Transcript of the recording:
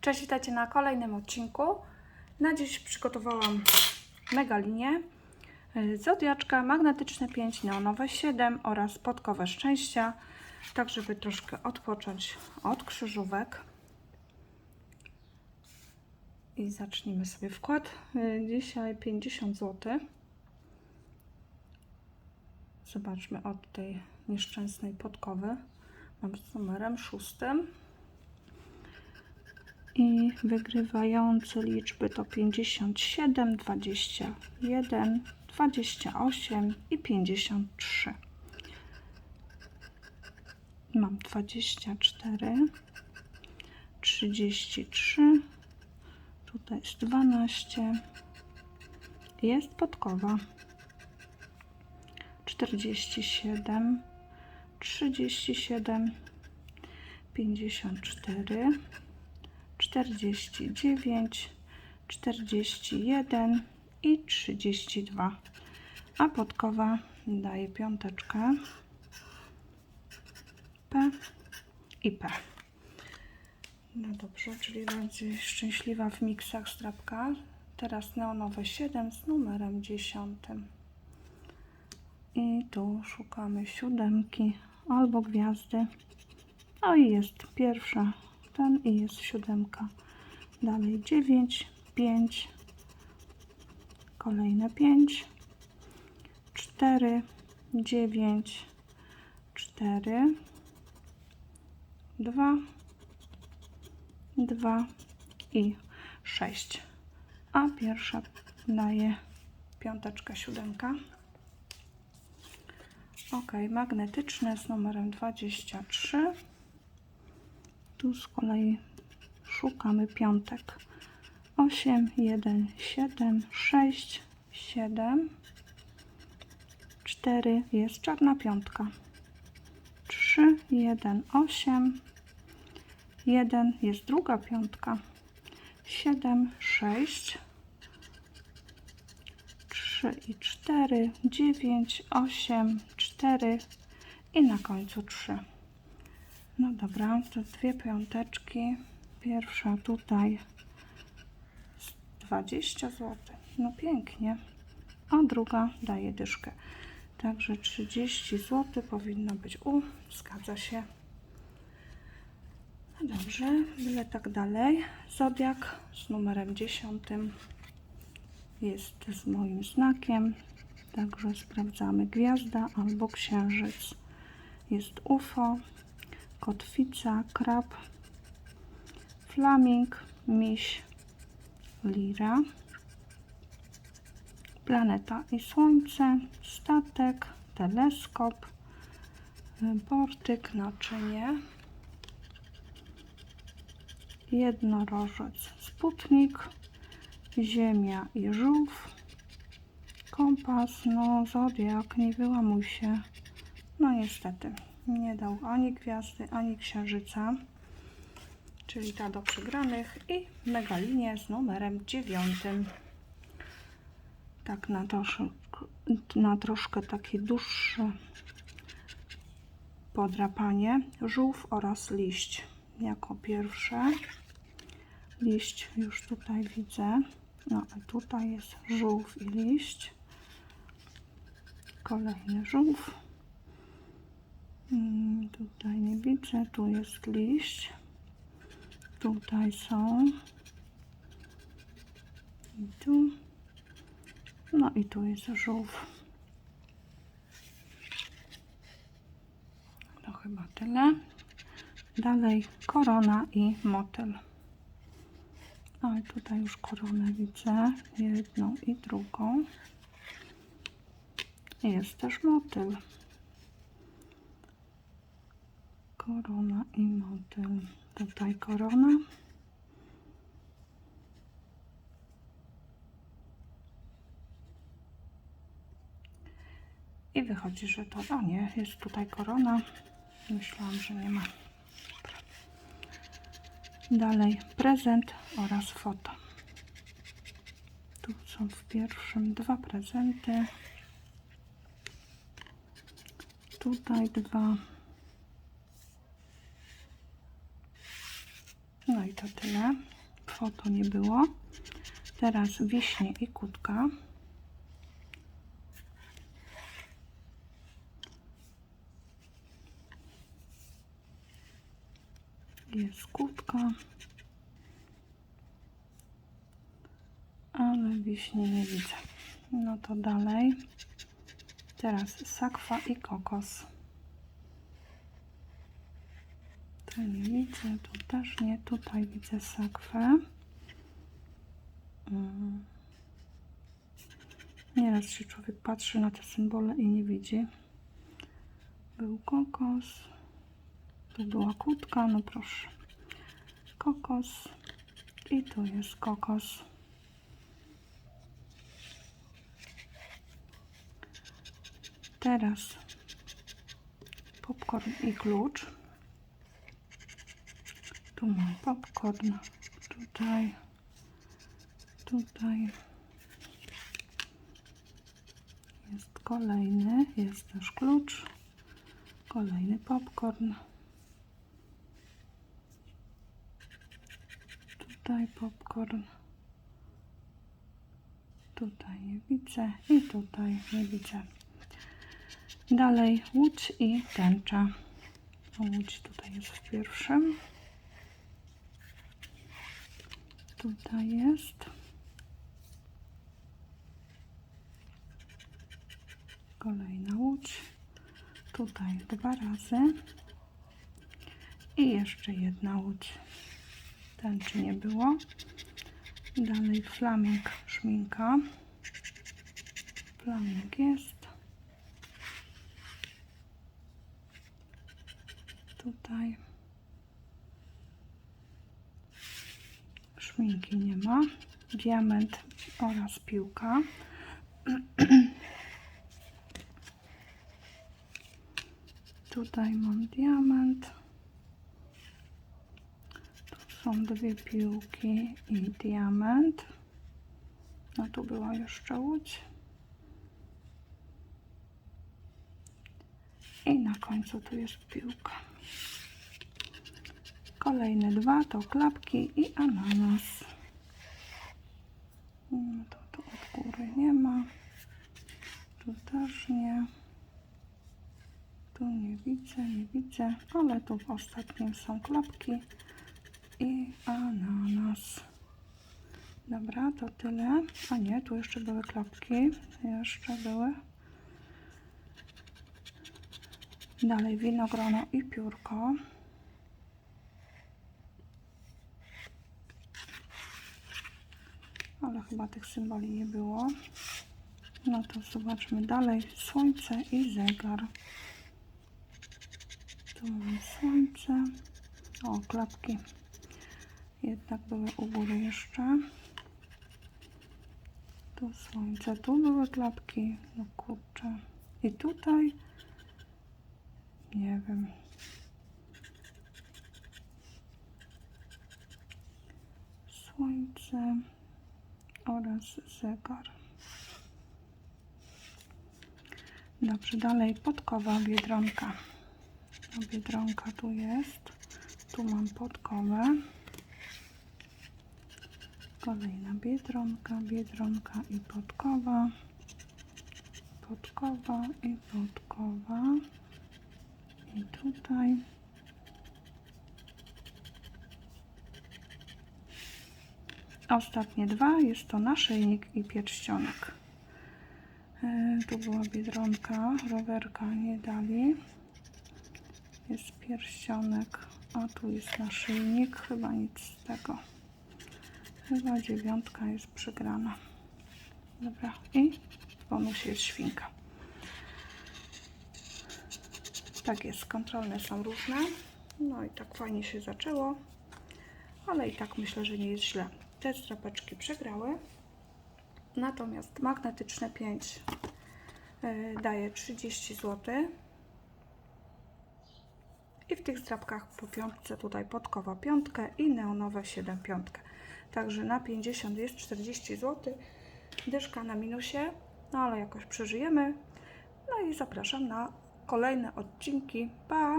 Cześć, witajcie na kolejnym odcinku. Na dziś przygotowałam mega linię. y, Zodiaczka, magnetyczne 5, neonowe 7 oraz podkowe szczęścia. Tak, żeby troszkę odpocząć od krzyżówek. I zacznijmy sobie wkład. Y, Dzisiaj 50 zł. Zobaczmy od tej nieszczęsnej podkowy. Mam z numerem szóstym. I wygrywające liczby to 57, 21, 28 i 53. Mam 24, 33, tutaj jest 12, jest podkowa 47, 37, 54, 49, 41 i 32. A podkowa daje piąteczkę P i P. No dobrze, czyli bardziej szczęśliwa w miksach strapka. Teraz neonowe 7 z numerem 10. I tu szukamy siódemki albo gwiazdy. No i jest pierwsza, ten i jest siódemka. Dalej 9, 5, kolejne 5, 4, 9, 4, 2, 2 i 6. A pierwsza daje piąteczka, siódemka. Ok, magnetyczne z numerem 23. Tu z kolei szukamy piątek. 8, 1, 7, 6, 7, 4 jest czarna piątka. 3, 1, 8, 1 jest druga piątka. 7, 6, 3 i 4, 9, 8, 4 i na końcu 3. No dobra, to dwie piąteczki. Pierwsza tutaj z 20 zł. No pięknie. A druga daje dyszkę. Także 30 zł powinno być u. Zgadza się. No dobrze, byle tak dalej. Zodiak z numerem 10 jest z moim znakiem. Także sprawdzamy gwiazda albo księżyc. Jest UFO, kotwica, krab, flaming, miś, lira, planeta i słońce, statek, teleskop, portyk, naczynie, jednorożec, sputnik, ziemia i żółw, kompas, no zodiak, nie wyłamuj się. No niestety, nie dał ani gwiazdy, ani księżyca, czyli ta do przegranych i megalinie z numerem dziewiątym. Tak na troszkę, na troszkę takie dłuższe podrapanie, żółw oraz liść jako pierwsze. Liść już tutaj widzę. No, a tutaj jest żółw i liść. Kolejny żółw. Mm, Tutaj nie widzę, tu jest liść. Tutaj są. I tu. No i tu jest żółw. To chyba tyle. Dalej korona i motyl. A tutaj już koronę widzę. Jedną i drugą. Jest też motyl. Korona i motyl. Tutaj korona. I wychodzi, że to, o nie, jest tutaj korona. Myślałam, że nie ma. Dalej prezent oraz foto. Tu są w pierwszym dwa prezenty. Tutaj dwa. No i to tyle. Foto nie było. Teraz wiśnie i kutka. Jest kutka. Ale wiśnie nie widzę. No to dalej. Teraz sakwa i kokos. Tu nie widzę, tu też nie. Tutaj widzę sakwę. Mm. Nieraz się człowiek patrzy na te symbole i nie widzi. Był kokos. Tu była kutka, no proszę. Kokos. I tu jest kokos. Teraz popcorn i klucz. Tu mam popcorn. Tutaj. Tutaj. Jest kolejny. Jest też klucz. Kolejny popcorn. Tutaj popcorn. Tutaj nie widzę i tutaj nie widzę. Dalej łódź i tęcza. Łódź tutaj jest w pierwszym. Tutaj jest. Kolejna łódź. Tutaj dwa razy. I jeszcze jedna łódź. Tęczy nie było. Dalej flaming szminka. Flaming jest. Tutaj szminki nie ma. Diament oraz piłka. Tutaj mam diament. Tu są dwie piłki i diament. No tu była jeszcze łódź. I na końcu tu jest piłka. Kolejne dwa to klapki i ananas. No to tu góry nie ma. Tu też nie. Tu nie widzę, nie widzę, ale tu w ostatnim są klapki i ananas. Dobra, to tyle. A nie, tu jeszcze były klapki. Jeszcze były. Dalej winogrono i piórko. Ale chyba tych symboli nie było. No to zobaczmy dalej. Słońce i zegar. Tu mamy słońce. O, klapki. Jednak były u góry jeszcze. Tu słońce, tu były klapki. No kurczę. I tutaj nie wiem. Słońce oraz zegar. Dobrze, dalej podkowa biedronka. No, biedronka tu jest. Tu mam podkowę. Kolejna biedronka, biedronka i podkowa. Podkowa i podkowa. I tutaj. Ostatnie dwa jest to naszyjnik i pierścionek. E, Tu była biedronka, rowerka nie dali. Jest pierścionek, a tu jest naszyjnik. Chyba nic z tego. Chyba dziewiątka jest przegrana. Dobra, i w bonusie jest świnka. Tak jest, kontrolne są różne. No i tak fajnie się zaczęło, ale i tak myślę, że nie jest źle. Te strapeczki przegrały, natomiast magnetyczne 5 y, daje 30 zł. I w tych zdrabkach po piątce tutaj podkowa piątkę i neonowe 7 piątkę. Także na 50 jest 40 zł. Dyszka na minusie, no ale jakoś przeżyjemy. No i zapraszam na kolejne odcinki. Pa!